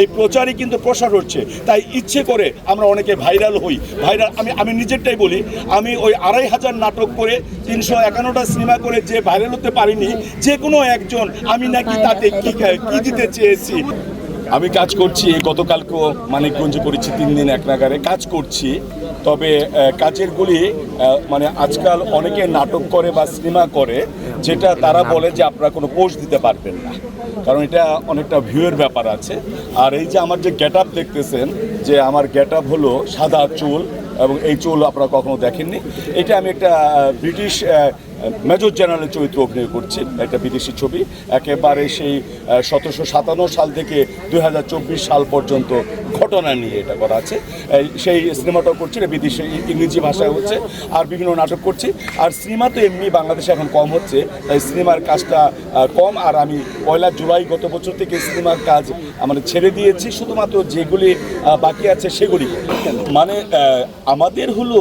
এই প্রচারই কিন্তু প্রসার হচ্ছে। তাই ইচ্ছে করে আমরা অনেকে ভাইরাল হই। ভাইরাল, আমি আমি নিজেরটাই বলি, আমি ওই আড়াই হাজার নাটক করে তিনশো একান্নটা সিনেমা করে যে ভাইরাল হতে পারিনি, যে কোনো একজন আমি নাকি তাতে কি কি দিতে চেয়েছি। আমি কাজ করছি গতকালকেও মানিকগঞ্জে করেছি তিন দিন এক নাগারে। কাজ করছি, তবে কাজের গুলি মানে আজকাল অনেকে নাটক করে বা সিনেমা করে, যেটা তারা বলে যে আপনারা কোনো পোস্ট দিতে পারবেন না। কারণ এটা অনেকটা ভিউয়ের ব্যাপার আছে। আর এই যে আমার যে গেট দেখতেছেন, যে আমার গেট হলো সাদা চুল এবং এই চুল আপনারা কখনো দেখেননি। এটা আমি একটা ব্রিটিশ মেজর জেনারেলের চরিত্র অভিনয় করছি, একটা বিদেশি ছবি। একেবারে সেই সতেরোশো সাতান্ন সাল থেকে দু হাজার চব্বিশ সাল পর্যন্ত ঘটনা নিয়ে এটা করা আছে। সেই সিনেমাটাও করছি, এটা বিদেশি ইংরেজি ভাষায় হচ্ছে, আর বিভিন্ন নাটক করছি। আর সিনেমা তো এমনি বাংলাদেশে এখন কম হচ্ছে, তাই সিনেমার কাজটা কম। আর আমি পয়লা জুলাই গত বছর থেকে সিনেমার কাজ আমরা ছেড়ে দিয়েছি, শুধুমাত্র যেগুলি বাকি আছে সেগুলি। মানে আমাদের হলো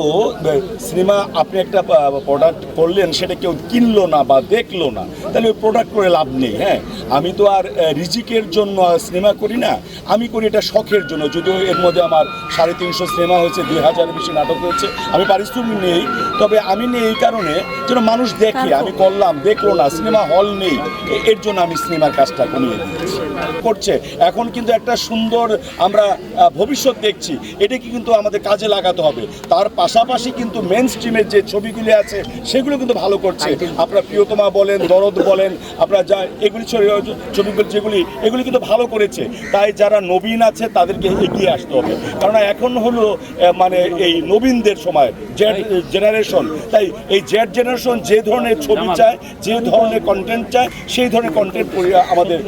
সিনেমা আপনি একটা প্রোডাক্ট করলেন সেটা কেউ কিনলো না বা দেখল না তাহলে ওই প্রোডাক্ট করে লাভ নেই হ্যাঁ? আমি তো আর রিজিকের জন্য সিনেমা করি না আমি করি এটা শখের জন্য। যদিও এর মধ্যে আমার সাড়ে তিনশো সিনেমা হয়েছে দুই হাজারের বেশি নাটক হয়েছে আমি পারিশ্রমিক নেই তবে আমি নেই এই কারণে যেন মানুষ দেখে আমি করলাম দেখল না সিনেমা হল নেই এর জন্য আমি সিনেমার কাজটা কমিয়ে দিয়েছি। করছে। এখন কিন্তু একটা সুন্দর আমরা ভবিষ্যৎ দেখছি এটাকে কিন্তু আমাদের কাজে লাগাতে হবে। তার পাশাপাশি কিন্তু মেন স্ট্রিমের যে ছবিগুলি আছে সেগুলো কিন্তু ভালো করছে। আপনার প্রিয়তমা বলেন দরদ বলেন আপনার যা এগুলি ছবি- যেগুলি এগুলি কিন্তু ভালো করেছে। তাই যারা নবীন আছে তাদেরকে এগিয়ে আসতে হবে। কারণ এখন হলো মানে এই নবীনদের সময় জেড জেনারেশন তাই এই জেড জেনারেশন যে ধরনের ছবি চায় যে ধরনের কন্টেন্ট চায় সেই ধরনের কন্টেন্ট আমাদের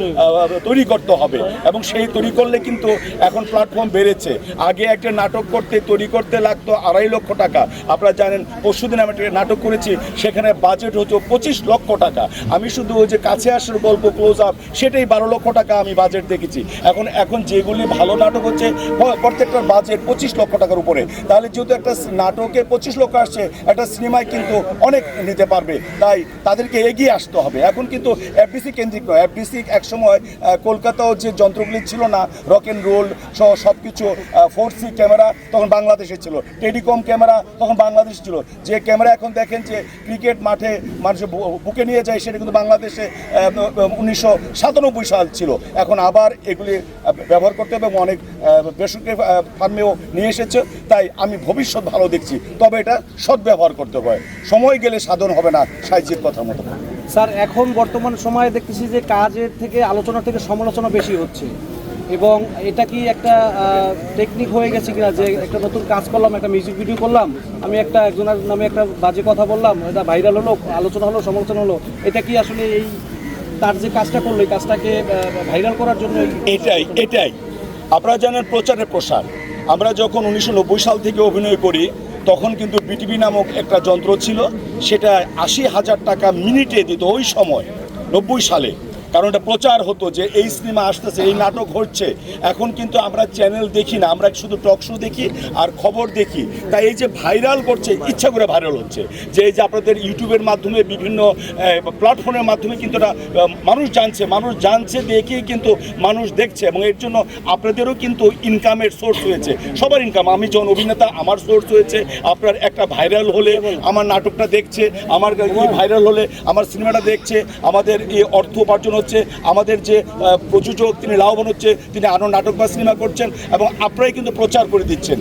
তৈরি করতে হবে। এবং সেই তৈরি করলে কিন্তু এখন প্ল্যাটফর্ম বেড়েছে। আগে একটা নাটক করতে তৈরি করতে লাগতো আড়াই লক্ষ টাকা। আপনারা জানেন পরশুদিন আমি একটা নাটক করেছি সেখানে বাজেট হচ্ছে পঁচিশ লক্ষ টাকা। আমি শুধু ওই যে কাছে আসার গল্প ক্লোজ আপ সেটাই বারো লক্ষ টাকা আমি বাজেট দেখেছি। এখন এখন যেগুলি ভালো নাটক হচ্ছে প্রত্যেকটার বাজেট পঁচিশ লক্ষ টাকার উপরে। তাহলে যেহেতু একটা নাটকে পঁচিশ লক্ষ আসছে, একটা সিনেমায় কিন্তু অনেক নিতে পারবে। তাই তাদেরকে এগিয়ে আসতে হবে। এখন কিন্তু এফডিসি কেন্দ্রিক নয়। এফডিসি একসময় কলকাতাও যে যন্ত্রগুলি ছিল না রক অ্যান্ড রোল সহ সব কিছু ফোর সি ক্যামেরা তখন বাংলাদেশে ছিল। টেলিকম ক্যামেরা তখন বাংলাদেশ ছিল। যে ক্যামেরা এখন দেখেন যে ক্রিকেট মাঠে মানুষ বুকে নিয়ে যায়, সেটা কিন্তু বাংলাদেশে উনিশশো সাতানব্বই সাল ছিল। এখন আবার এগুলি ব্যবহার করতে হবে এবং অনেক বেসরকারি ফার্মেও নিয়ে এসেছে। তাই আমি ভবিষ্যৎ ভালো দেখছি। তবে এটা সদ্ব্যবহার করতে হবে। সময় গেলে সাধন হবে না, সাইজির কথা মতো। স্যার, এখন বর্তমান সময়ে দেখতেছি যে কাজের থেকে আলোচনা থেকে সমালোচনা বেশি হচ্ছে। এবং এটা কি একটা টেকনিক হয়ে গেছে কিনা, যে একটা নতুন কাজ করলাম, একটা মিউজিক ভিডিও করলাম, আমি একটা একজনের নামে একটা বাজে কথা বললাম, এটা ভাইরাল হলো, আলোচনা হলো সমালোচনা হলো, এটা কি আসলে এই, তার যে কাজটা করল, এই কাজটাকে ভাইরাল করার জন্য এটাই এটাই। আপনারা জানেন প্রচারের প্রসার। আমরা যখন উনিশশো নব্বই সাল থেকে অভিনয় করি, তখন কিন্তু বিটিভি নামক একটা যন্ত্র ছিল, সেটা আশি হাজার টাকা মিনিটে দিত ওই সময়, নব্বই সালে। কারণ এটা প্রচার হতো যে এই সিনেমা আসতেছে, এই নাটক হচ্ছে এখন কিন্তু আমরা চ্যানেল দেখি না, আমরা শুধু টক শো দেখি আর খবর দেখি। তাই এই যে ভাইরাল করছে, ইচ্ছা করে ভাইরাল হচ্ছে। যে এই যে আপনাদের ইউটিউবের মাধ্যমে বিভিন্ন প্ল্যাটফর্মের মাধ্যমে কিন্তু এটা মানুষ জানছে মানুষ জানছে দেখেই কিন্তু মানুষ দেখছে এবং এর জন্য আপনাদেরও কিন্তু ইনকামের সোর্স হয়েছে সবার ইনকাম আমি যখন অভিনেতা, আমার সোর্স হয়েছে আপনার একটা ভাইরাল হলে আমার নাটকটা দেখছে, আমার ভাইরাল হলে আমার সিনেমাটা দেখছে, আমাদের এই অর্থ উপার্জন হচ্ছে, আমাদের যে প্রযোজক তিনি লাভবান হচ্ছে, তিনি আরও নাটক বা সিনেমা করছেন এবং আপনারাই কিন্তু প্রচার করে দিচ্ছেন।